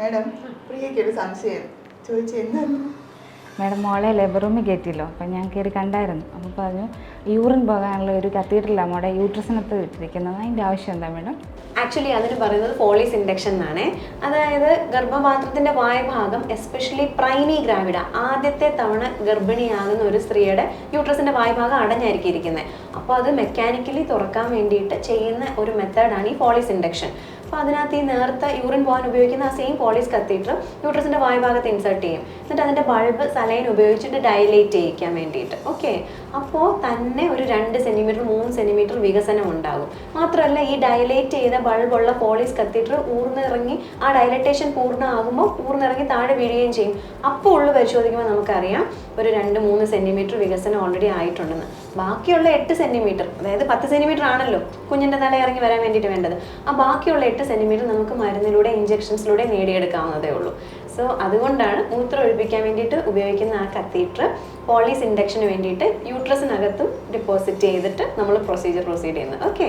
Madam പ്രിയയ്ക്ക് ഒരു സംശയം. ചോദിച്ചു എന്താണ് മാഡം മോളെ ലേബർ റൂമിൽ കയറ്റിയല്ലോ അപ്പം ഞാൻ കയറി കണ്ടായിരുന്നു. അപ്പോൾ പറഞ്ഞു യൂറിൻ പോകാനുള്ള ഒരു കത്തീഡ്രലാണ് മോളെ യൂട്രസിനകത്ത് ഇട്ടിരിക്കുന്നത്. അതിന്റെ ആവശ്യം എന്താ മാഡം? ആക്ച്വലി അതിന് പറയുന്നത് ഫോളീസ് ഇൻഡക്ഷൻ എന്നാണ്. അതായത് ഗർഭപാത്രത്തിന്റെ വായുഭാഗം എസ്പെഷ്യലി പ്രൈമി ഗ്രാവിഡ ആദ്യത്തെ തവണ ഗർഭിണിയാകുന്ന ഒരു സ്ത്രീയുടെ യൂട്രസിന്റെ വായുഭാഗം അടഞ്ഞായിരിക്കും ഇരിക്കുന്നത്. അപ്പോൾ അത് മെക്കാനിക്കലി തുറക്കാൻ വേണ്ടിയിട്ട് ചെയ്യുന്ന ഒരു മെത്തേഡാണ് ഈ ഫോളീസ് ഇൻഡക്ഷൻ. അപ്പോൾ അതിനകത്ത് ഈ നേർത്ത യൂറിൻ പോകാൻ ഉപയോഗിക്കുന്ന ആ സെയിം പോളിസ് കത്തീറ്റർ യൂട്രസിന്റെ വായ്ഭാഗത്ത് ഇൻസേർട്ട് ചെയ്യും. എന്നിട്ട് അതിന്റെ ബൾബ് സലൈൻ ഉപയോഗിച്ചിട്ട് ഡയലേറ്റ് ചെയ്യിക്കാൻ വേണ്ടിയിട്ട്. ഓക്കെ അപ്പോൾ തന്നെ ഒരു രണ്ട് സെന്റിമീറ്റർ മൂന്ന് സെന്റിമീറ്റർ വികസനം ഉണ്ടാകും. മാത്രമല്ല ഈ ഡയലേറ്റ് ചെയ്ത ബൾബുള്ള പോളീസ് കത്തീറ്റർ ഊർന്നിറങ്ങി ആ ഡയലറ്റേഷൻ പൂർണമാകുമ്പോൾ ഊർന്നിറങ്ങി താഴെ വീഴുകയും ചെയ്യും. അപ്പോൾ ഉള്ളു പരിശോധിക്കുമ്പോൾ നമുക്കറിയാം ഒരു രണ്ട് മൂന്ന് സെന്റിമീറ്റർ വികസനം ഓൾറെഡി ആയിട്ടുണ്ടെന്ന്. ബാക്കിയുള്ള എട്ട് സെന്റിമീറ്റർ അതായത് പത്ത് സെന്റിമീറ്റർ ആണല്ലോ കുഞ്ഞിന്റെ തല ഇറങ്ങി വരാൻ വേണ്ടിയിട്ട് വേണ്ടത്. ആ ബാക്കിയുള്ള എട്ട് സെന്റിമീറ്റർ നമുക്ക് മരുന്നിലൂടെ ഇഞ്ചെക്ഷൻസിലൂടെ നേടിയെടുക്കാവുന്നതേ ഉള്ളൂ. സോ അതുകൊണ്ടാണ് മൂത്രം ഒഴിപ്പിക്കാൻ വേണ്ടിയിട്ട് ഉപയോഗിക്കുന്ന ആ കത്തീറ്റർ പോളീസ് ഇൻഡക്ഷന് വേണ്ടിയിട്ട് യൂട്രസിനകത്തും ഡിപ്പോസിറ്റ് ചെയ്തിട്ട് നമ്മൾ പ്രൊസീജിയർ പ്രൊസീഡ് ചെയ്യുന്നത്. ഓക്കെ